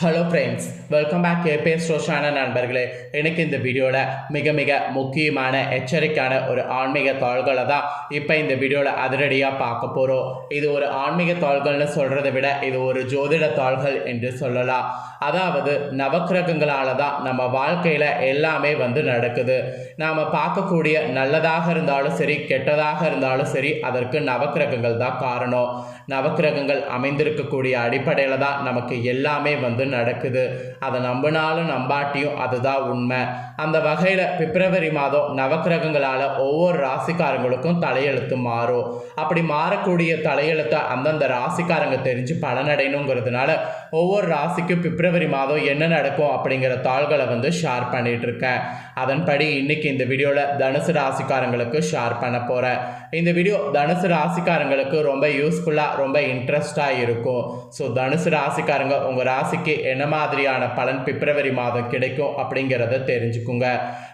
Hello friends welcome back KPS ரோஷான நண்பர்களே. எனக்கு இந்த வீடியோவில் மிக மிக முக்கியமான எச்சரிக்கையான ஒரு ஆன்மீக தாள்களை தான் இப்போ இந்த வீடியோவில் அதிரடியாக பார்க்க போகிறோம் இது ஒரு ஆன்மீக தாள்கள்னு சொல்கிறத விட இது ஒரு ஜோதிட தாள்கள் என்று சொல்லலாம். அதாவது நவக்கிரகங்களால் தான் நம்ம வாழ்க்கையில் எல்லாமே வந்து நடக்குது. நாம் பார்க்கக்கூடிய நல்லதாக இருந்தாலும் சரி கெட்டதாக இருந்தாலும் சரி அதற்கு நவக்கிரகங்கள் தான் காரணம். நவக்கிரகங்கள் அமைந்திருக்கக்கூடிய அடிப்படையில் தான் நமக்கு எல்லாமே வந்து நடக்குது. அதை நம்பினாலும் நம்பாட்டியும் அதுதான் உண்மை. அந்த வகையில் பிப்ரவரி மாதம் நவக்கிரகங்களால் ஒவ்வொரு ராசிக்காரங்களுக்கும் தலையெழுத்து மாறும். அப்படி மாறக்கூடிய தலையெழுத்தை அந்தந்த ராசிக்காரங்க தெரிஞ்சு பலனடையணுங்கிறதுனால ஒவ்வொரு ராசிக்கும் பிப்ரவரி மாதம் என்ன நடக்கும் அப்படிங்கிற தாள்களை வந்து ஷேர் பண்ணிகிட்டு இருக்கேன் அதன்படி இன்றைக்கி இந்த வீடியோவில் தனுசு ராசிக்காரங்களுக்கு ஷேர் பண்ண போகிறேன் இந்த வீடியோ தனுசு ராசிக்காரங்களுக்கு ரொம்ப யூஸ்ஃபுல்லாக ரொம்ப இன்ட்ரெஸ்டாக இருக்கும். ஸோ தனுசு ராசிக்காரங்க உங்கள் ராசிக்கு என்ன மாதிரியான பலன் பிப்ரவரி மாதம் கிடைக்கும் அப்படிங்கிறத தெரிஞ்சுக்குங்க.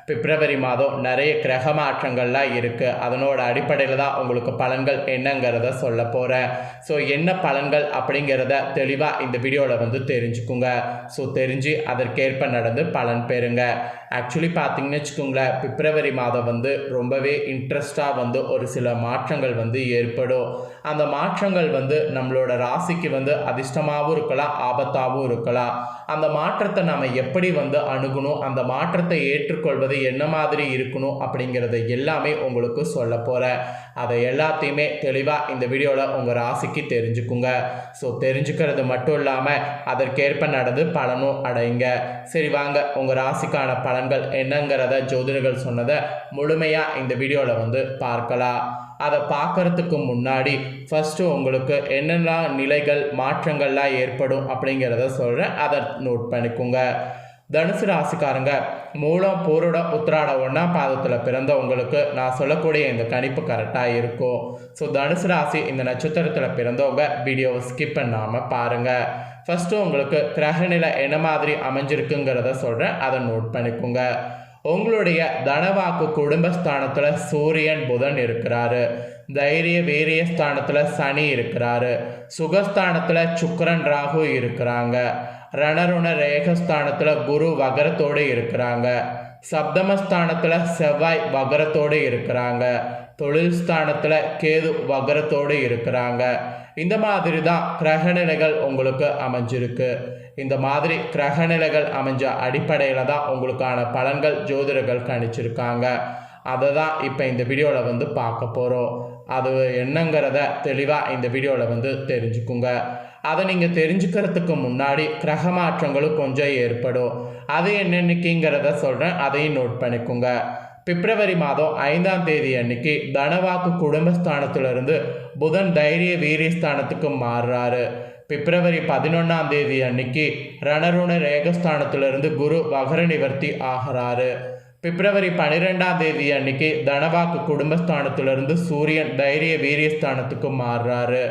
பிப்ரவரி மாதம் நிறைய கிரக மாற்றங்கள்லாம் இருக்குது அதனோட அடிப்படையில் தான் உங்களுக்கு பலன்கள் என்னங்கிறத சொல்ல போகிறேன் ஸோ என்ன பலன்கள் அப்படிங்கிறத தெளிவாக இந்த வீடியோவில் வந்து தெரிஞ்சுக்குங்க. ஸோ தெரிஞ்சு அதற்கேற்ப நடந்து பலன் பெறுங்க. ஆக்சுவலி பார்த்தீங்கன்னு வச்சுக்கோங்களேன் பிப்ரவரி மாதம் வந்து ரொம்பவே இன்ட்ரெஸ்டாக வந்து ஒரு சில மாற்றங்கள் வந்து ஏற்படும். அந்த மாற்றங்கள் வந்து நம்மளோட ராசிக்கு வந்து அதிர்ஷ்டமாகவும் இருக்கலாம் ஆபத்தாகவும் இருக்கலாம். அந்த மாற்றத்தை நாம் எப்படி வந்து அணுகணும் அந்த மாற்றத்தை ஏற்றுக்கொள்வது என்ன மாதிரி இருக்கணும் அப்படிங்கிறத எல்லாமே உங்களுக்கு சொல்ல போகிறேன் அதை எல்லாத்தையுமே தெளிவாக இந்த வீடியோவில் உங்கள் ராசிக்கு தெரிஞ்சுக்குங்க. ஸோ தெரிஞ்சுக்கிறது மட்டும் இல்லாமல் அதற்கேற்ப நடந்து பலனும் அடைங்க சரி வாங்க. உங்கள் ராசிக்கான பலன்கள் என்னங்கிறத ஜோதிடர்கள் சொன்னதை முழுமையாக இந்த வீடியோவில் வந்து பார்க்கலாம். அதை பார்க்குறதுக்கு முன்னாடி ஃபஸ்ட்டு உங்களுக்கு என்னெல்லாம் நிலைகள் மாற்றங்கள்லாம் ஏற்படும் அப்படிங்கிறத சொல்கிறேன் அதை நோட் பண்ணிக்கோங்க. தனுசு ராசிக்காரங்க மூலம் போரோட உத்திராட ஒன்றாம் பாதத்தில் பிறந்தவங்களுக்கு நான் சொல்லக்கூடிய இந்த கணிப்பு கரெக்டாக இருக்கும். ஸோ தனுசு ராசி இந்த நட்சத்திரத்தில் பிறந்தவங்க வீடியோவை ஸ்கிப் பண்ணாமல் பாருங்கள் ஃபஸ்ட்டு உங்களுக்கு கிரகநிலை என்ன மாதிரி அமைஞ்சிருக்குங்கிறத சொல்கிறேன் அதை நோட் பண்ணிக்கோங்க. உங்களுடைய தனவாக்கு குடும்பஸ்தானத்தில் சூரியன் புதன் இருக்கிறாரு. தைரிய வீரிய ஸ்தானத்தில் சனி இருக்கிறாரு. சுகஸ்தானத்தில் சுக்கரன் ராகு இருக்கிறாங்க. ரணருண ரேகஸ்தானத்தில் குரு வகரத்தோடு இருக்கிறாங்க. சப்தமஸ்தானத்தில் செவ்வாய் வகரத்தோடு இருக்கிறாங்க. தொழில் ஸ்தானத்தில் கேது வகரத்தோடு இருக்கிறாங்க. இந்த மாதிரி தான் கிரகநிலைகள் உங்களுக்கு அமைஞ்சிருக்கு. இந்த மாதிரி கிரகநிலைகள் அமைஞ்ச அடிப்படையில் தான் உங்களுக்கான பலன்கள் ஜோதிடர்கள் கணிச்சிருக்காங்க. அதை தான் இப்போ இந்த வீடியோவில் வந்து பார்க்க போகிறோம் அது என்னங்கிறத தெளிவாக இந்த வீடியோவில் வந்து தெரிஞ்சுக்குங்க. அதை நீங்கள் தெரிஞ்சுக்கிறதுக்கு முன்னாடி கிரக மாற்றங்களும் கொஞ்சம் ஏற்படும். அது என்னென்னைக்குங்கிறத சொல்கிறேன் அதையும் நோட் பண்ணிக்கோங்க. பிப்ரவரி மாதம் ஐந்தாம் தேதி அன்னைக்கு தனவாக்கு குடும்பஸ்தானத்திலிருந்து புதன் தைரிய வீரியஸ்தானத்துக்கு மாறுறாரு. பிப்ரவரி பதினொன்றாம் தேதி அன்னைக்கு ரணருண ரேகஸ்தானத்திலிருந்து குரு வகர நிவர்த்தி ஆகிறாரு. பிப்ரவரி பன்னிரெண்டாம் தேதி அன்னைக்கு தனவாக்கு குடும்பஸ்தானத்திலிருந்து சூரியன் தைரிய வீரியஸ்தானத்துக்கு மாறுறாரு.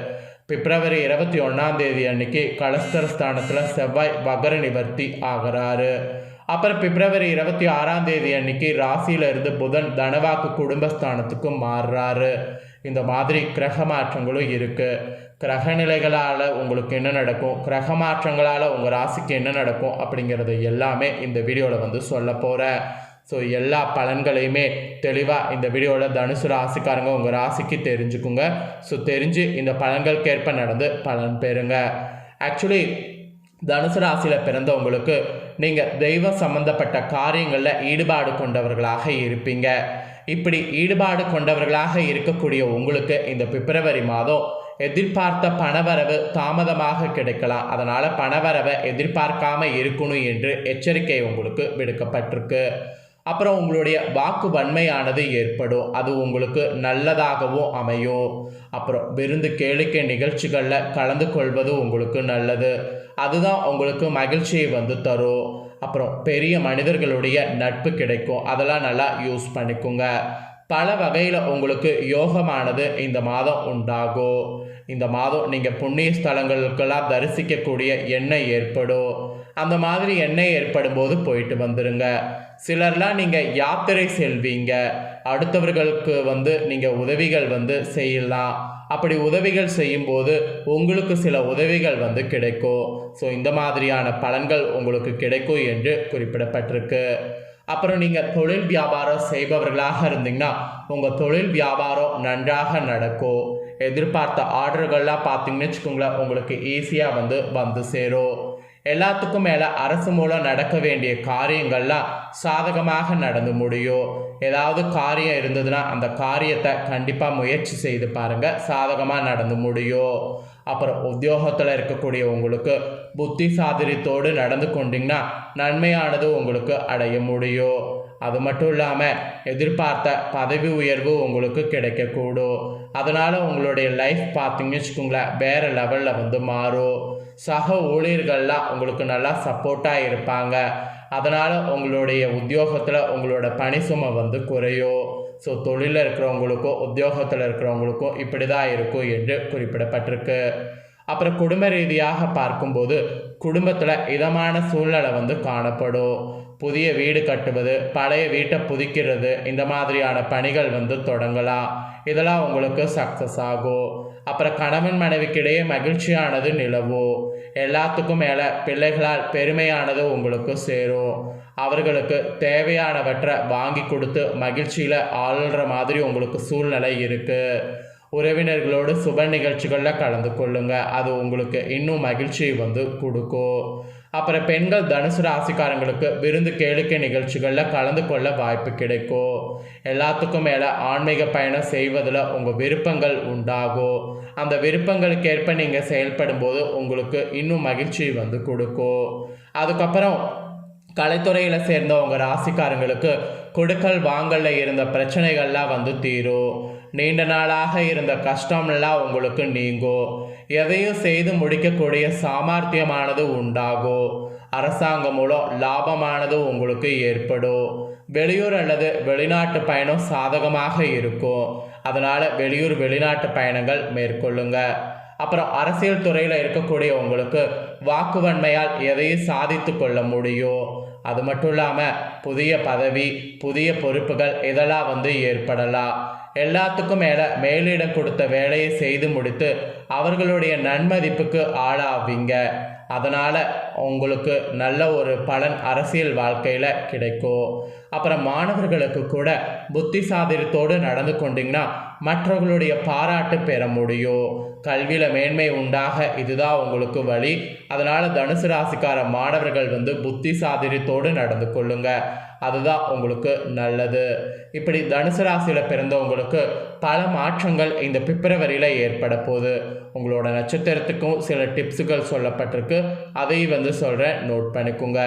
பிப்ரவரி இருபத்தி ஒன்றாம் தேதி அன்னைக்கு கலஸ்தர ஸ்தானத்தில் செவ்வாய் வகர நிவர்த்தி ஆகிறாரு. அப்புறம் பிப்ரவரி இருபத்தி ஆறாம் தேதி அன்னைக்கு ராசியில இருந்து புதன் தனவாக்கு குடும்பஸ்தானத்துக்கும் மாறுறாரு. இந்த மாதிரி கிரக மாற்றங்களும் இருக்கு. கிரக நிலைகளால் உங்களுக்கு என்ன நடக்கும்? கிரக மாற்றங்களால் உங்கள் ராசிக்கு என்ன நடக்கும்? அப்படிங்கிறது எல்லாமே இந்த வீடியோவில் வந்து சொல்ல போகிறேன் ஸோ எல்லா பலன்களையுமே தெளிவாக இந்த வீடியோவில் தனுசு ராசிக்காரங்க உங்கள் ராசிக்கு தெரிஞ்சுக்குங்க. ஸோ தெரிஞ்சு இந்த பலன்களுக்கேற்ப நடந்து பலன் பெறுங்க. ஆக்சுவலி தனுசு ராசியில் பிறந்தவங்களுக்கு நீங்கள் தெய்வம் சம்பந்தப்பட்ட காரியங்களில் ஈடுபாடு கொண்டவர்களாக இருப்பீங்க. இப்படி ஈடுபாடு கொண்டவர்களாக இருக்கக்கூடிய உங்களுக்கு இந்த பிப்ரவரி மாதம் எதிர்பார்த்த பணவரவு தாமதமாக கிடைக்கலாம். அதனால் பணவரவை எதிர்பார்க்காம இருக்கணும் என்று எச்சரிக்கை உங்களுக்கு விடுக்கப்பட்டிருக்கு. அப்புறம் உங்களுடைய வாக்கு வன்மையானது ஏற்படும். அது உங்களுக்கு நல்லதாகவும் அமையும். அப்புறம் விருந்து கேளிக்கை நிகழ்ச்சிகளில் கலந்து கொள்வது உங்களுக்கு நல்லது. அதுதான் உங்களுக்கு மகிழ்ச்சியை வந்து தரும். அப்புறம் பெரிய மனிதர்களுடைய நட்பு கிடைக்கும். அதெல்லாம் நல்லா யூஸ் பண்ணிக்கோங்க. பல வகையில் உங்களுக்கு யோகமானது இந்த மாதம் உண்டாகும். இந்த மாதம் நீங்கள் புண்ணிய ஸ்தலங்களுக்கெல்லாம் தரிசிக்கக்கூடிய எண்ணெய் ஏற்படும். அந்த மாதிரி எண்ணெய் ஏற்படும் போது போயிட்டு வந்துடுங்க சிலர்லாம் நீங்கள் யாத்திரை செல்வீங்க. அடுத்தவர்களுக்கு வந்து நீங்கள் உதவிகள் வந்து செய்யலாம். அப்படி உதவிகள் செய்யும்போது உங்களுக்கு சில உதவிகள் வந்து கிடைக்கும். ஸோ இந்த மாதிரியான பலன்கள் உங்களுக்கு கிடைக்கும் என்று குறிப்பிடப்பட்டிருக்கு. அப்புறம் நீங்கள் தொழில் வியாபாரம் செய்பவர்களாக இருந்தீங்கன்னா உங்கள் தொழில் வியாபாரம் நன்றாக நடக்கும். எதிர்பார்த்த ஆர்டர்கள்லாம் பார்த்தீங்கன்னு வச்சுக்கோங்களேன் உங்களுக்கு ஈஸியாக வந்து வந்து சேரும். எல்லாத்துக்கும் மேலே அரசு மூலம் நடக்க வேண்டிய காரியங்கள்லாம் சாதகமாக நடந்து முடியும் ஏதாவது காரியம் இருந்ததுன்னா அந்த காரியத்தை கண்டிப்பாக முயற்சி செய்து பாருங்கள் சாதகமாக நடந்து முடியும் அப்புறம் உத்தியோகத்தில் இருக்கக்கூடிய உங்களுக்கு புத்தி சாதுரியத்தோடு நடந்து கொண்டீங்கன்னா நன்மையானது உங்களுக்கு அடைய முடியும். அது மட்டும் இல்லாமல் எதிர்பார்த்த பதவி உயர்வு உங்களுக்கு கிடைக்கக்கூடும். அதனால் உங்களுடைய லைஃப் பார்த்தீங்கன்னு வச்சுக்கோங்களேன் வேறு லெவலில் வந்து மாறும். சக ஊழியர்கள்லாம் உங்களுக்கு நல்லா சப்போர்ட்டாக இருப்பாங்க. அதனால் உங்களுடைய உத்தியோகத்தில் உங்களோட பணி சுமை வந்து குறையும். ஸோ தொழிலில் இருக்கிறவங்களுக்கும் உத்தியோகத்தில் இருக்கிறவங்களுக்கும் இப்படி தான் இருக்கும் என்று குறிப்பிடப்பட்டிருக்கு. அப்புறம் குடும்ப ரீதியாக பார்க்கும்போது குடும்பத்தில் இதமான சூழ்நிலை வந்து காணப்படும். புதிய வீடு கட்டுவது பழைய வீட்டை புதிக்கிறது இந்த மாதிரியான பணிகள் வந்து தொடங்கலாம் இதெல்லாம் உங்களுக்கு சக்ஸஸ் ஆகும் அப்புறம் கணவன் மனைவிக்கிடையே மகிழ்ச்சியானது நிலவும் எல்லாத்துக்கும் மேலே பிள்ளைகளால் பெருமையானது உங்களுக்கு சேரும் அவர்களுக்கு தேவையானவற்றை வாங்கி கொடுத்து மகிழ்ச்சியில் ஆள்ற மாதிரி உங்களுக்கு சூழ்நிலை இருக்குது உறவினர்களோடு சுப நிகழ்ச்சிகளில் கலந்து கொள்ளுங்க. அது உங்களுக்கு இன்னும் மகிழ்ச்சியை வந்து கொடுக்கும். அப்புறம் பெண்கள் தனுசு ராசிக்காரங்களுக்கு விருந்து கேளிக்கை நிகழ்ச்சிகளில் கலந்து கொள்ள வாய்ப்பு கிடைக்கும். எல்லாத்துக்கும் மேலே ஆன்மீக பயணம் செய்வதில் உங்கள் விருப்பங்கள் உண்டாகும். அந்த விருப்பங்களுக்கேற்ப நீங்கள் செயல்படும் போது உங்களுக்கு இன்னும் மகிழ்ச்சி வந்து கொடுக்கும். அதுக்கப்புறம் கலைத்துறையில் சேர்ந்தவங்க ராசிக்காரங்களுக்கு கொடுக்கல் வாங்கலில் இருந்த பிரச்சனைகள்லாம் வந்து தீரும். நீண்ட நாளாக இருந்த கஷ்டம்லாம் உங்களுக்கு நீங்கும் எதையும் செய்து முடிக்கக்கூடிய சாமர்த்தியமானது உண்டாகும் அரசாங்கம் மூலம் லாபமானது உங்களுக்கு ஏற்படும் வெளியூர் அல்லது வெளிநாட்டு பயணம் சாதகமாக இருக்கும் அதனால் வெளியூர் வெளிநாட்டு பயணங்கள் மேற்கொள்ளுங்க. அப்புறம் அரசியல் துறையில் இருக்கக்கூடிய உங்களுக்கு வாக்குவன்மையால் எதையும் சாதித்து கொள்ள முடியும் அது மட்டும் இல்லாமல் புதிய பதவி புதிய பொறுப்புகள் இதெல்லாம் வந்து ஏற்படலாம். எல்லாத்துக்கும் மேலே மேலிடம் கொடுத்த வேலையை செய்து முடித்து அவர்களுடைய நன்மதிப்புக்கு ஆளாவீங்க. அதனால் உங்களுக்கு நல்ல ஒரு பலன் அரசியல் வாழ்க்கையில் கிடைக்கும். அப்புறம் மாணவர்களுக்கு கூட புத்தி சாதிரத்தோடு நடந்து கொண்டீங்கன்னா மற்றவர்களுடைய பாராட்டு பெற முடியும். கல்வியில் மேன்மை உண்டாக இதுதான் உங்களுக்கு வழி. அதனால் தனுசு ராசிக்கார மாணவர்கள் வந்து புத்தி சாதிரியத்தோடு நடந்து கொள்ளுங்க. அதுதான் உங்களுக்கு நல்லது. இப்படி தனுசு ராசியில் பிறந்தவங்களுக்கு பல மாற்றங்கள் இந்த பிப்ரவரியில் ஏற்பட போகுது. உங்களோட நட்சத்திரத்துக்கும் சில டிப்ஸுகள் சொல்லப்பட்டிருக்கு. அதையும் வந்து சொல்கிறேன் நோட் பண்ணிக்கோங்க.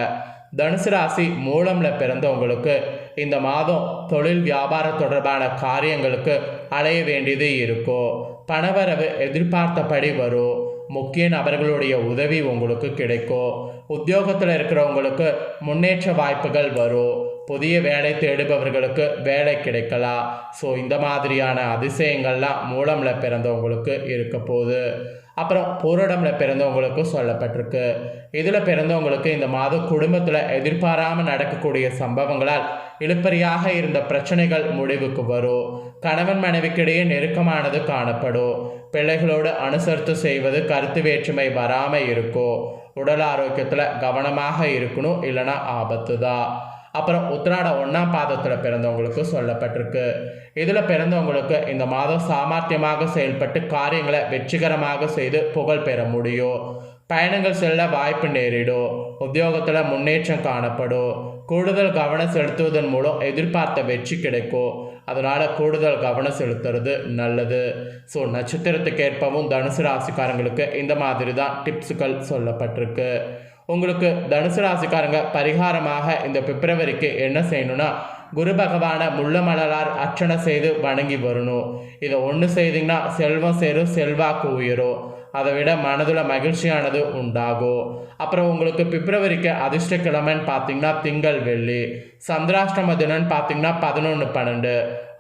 தனுசு ராசி மூலமில் பிறந்தவங்களுக்கு இந்த மாதம் தொழில் வியாபாரம் தொடர்பான காரியங்களுக்கு அலைய வேண்டியது இருக்கும் பணவரவு எதிர்பார்த்தபடி வரும். முக்கிய நபர்களுடைய உதவி உங்களுக்கு கிடைக்கும் உத்தியோகத்தில் இருக்கிறவங்களுக்கு முன்னேற்ற வாய்ப்புகள் வரும். புதிய வேலை தேடுபவர்களுக்கு வேலை கிடைக்கலாம் ஸோ இந்த மாதிரியான அதிசயங்கள்லாம் மூலமில் பிறந்தவங்களுக்கு இருக்க போகுது. அப்புறம் பூரடமில் பிறந்தவங்களுக்கு சொல்லப்பட்டிருக்கு. இதில் பிறந்தவங்களுக்கு இந்த மாதம் குடும்பத்தில் எதிர்பாராமல் நடக்கக்கூடிய சம்பவங்களால் இழுப்பறியாக இருந்த பிரச்சனைகள் முடிவுக்கு வரும். கணவன் மனைவிக்கிடையே நெருக்கமானது காணப்படும். பிள்ளைகளோடு அனுசரித்து செய்வது கருத்து வேற்றுமை வராமல் இருக்கும். உடல் ஆரோக்கியத்தில் கவனமாக இருக்கணும் இல்லைன்னா ஆபத்து தான் அப்புறம் உத்திராட ஒன்றாம் பாதத்தில் பிறந்தவங்களுக்கு சொல்லப்பட்டிருக்கு. இதில் பிறந்தவங்களுக்கு இந்த மாதம் சாமர்த்தியமாக செயல்பட்டு காரியங்களை வெற்றிகரமாக செய்து புகழ் பெற முடியும். பயணங்கள் செல்ல வாய்ப்பு நேரிடும். உத்தியோகத்தில் முன்னேற்றம் காணப்படும். கூடுதல் கவனம் செலுத்துவதன் மூலம் எதிர்பார்த்த வெற்றி கிடைக்கும். அதனால் கூடுதல் கவனம் செலுத்துறது நல்லது. ஸோ நட்சத்திரத்துக்கு ஏற்பவும் தனுசு ராசிக்காரங்களுக்கு இந்த மாதிரி தான் டிப்ஸுகள் சொல்லப்பட்டிருக்கு. உங்களுக்கு தனுசு ராசிக்காரங்க பரிகாரமாக இந்த பிப்ரவரிக்கு என்ன செய்யணும்னா குரு பகவான முள்ள அர்ச்சனை செய்து வணங்கி வரணும். இதை ஒன்று செய்தீங்கன்னா செல்வம் சேரும் செல்வாக்கு உயரும். அதை விட மனதில் மகிழ்ச்சியானது உண்டாகும் அப்புறம் உங்களுக்கு பிப்ரவரிக்கு அதிர்ஷ்ட கிழமைன்னு பார்த்தீங்கன்னா திங்கள் வெள்ளி. சந்திராஷ்டம தினம்னு பார்த்தீங்கன்னா பதினொன்று பன்னெண்டு.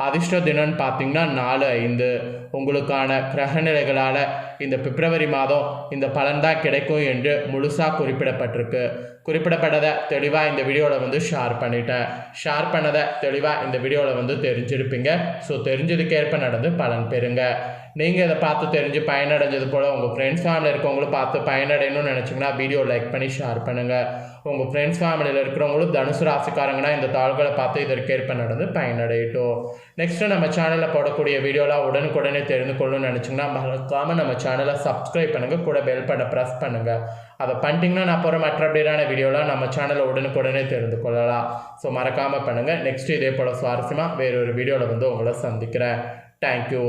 அதிர்ஷ்ட தினம்னு பார்த்தீங்கன்னா நாலு ஐந்து. உங்களுக்கான கிரகநிலைகளால் இந்த பிப்ரவரி மாதம் இந்த பலன் தான் கிடைக்கும் என்று முழுசாக குறிப்பிடப்பட்டிருக்கு. குறிப்பிடப்பட்டதை தெளிவாக இந்த வீடியோவில் வந்து ஷேர் பண்ணிட்டேன். ஷேர் பண்ணதை தெளிவாக இந்த வீடியோவில் வந்து தெரிஞ்சிருப்பீங்க. ஸோ தெரிஞ்சதுக்கேற்ப நடந்து பலன் பெறுங்க. நீங்கள் இதை பார்த்து தெரிஞ்சு பயனடைஞ்சது போல் உங்கள் ஃப்ரெண்ட்ஸ் ஃபேமிலி இருக்கவங்களும் பார்த்து பயனடையணும்னு நினச்சிங்கன்னா வீடியோ லைக் பண்ணி ஷேர் பண்ணுங்கள் உங்கள் ஃப்ரெண்ட்ஸ் ஃபேமிலியில் இருக்கிறவங்களும் தனுசு ராசிக்காரங்கன்னா இந்த தாள்களை பார்த்து இதற்கேற்ப நடந்து பயனடையட்டும். நெக்ஸ்ட்டு நம்ம சேனலில் போடக்கூடிய வீடியோலாம் உடனுக்குடனே தெரிந்து கொள்ளணும்னு நினச்சிங்கன்னா மறக்காமல் நம்ம சேனலை சப்ஸ்கிரைப் பண்ணுங்கள் கூட பெல் பண்ண ப்ரெஸ் பண்ணுங்கள் அதை பண்ணிட்டீங்கன்னா நான் போகிற மற்ற அப்படியான வீடியோலாம் நம்ம சேனலில் உடனுக்குடனே தெரிந்து கொள்ளலாம். ஸோ மறக்காமல் பண்ணுங்கள் நெக்ஸ்ட் இதே போல் சுவாரஸ்யமாக வேறொரு வீடியோவில் வந்து உங்களை சந்திக்கிறேன். தேங்க்யூ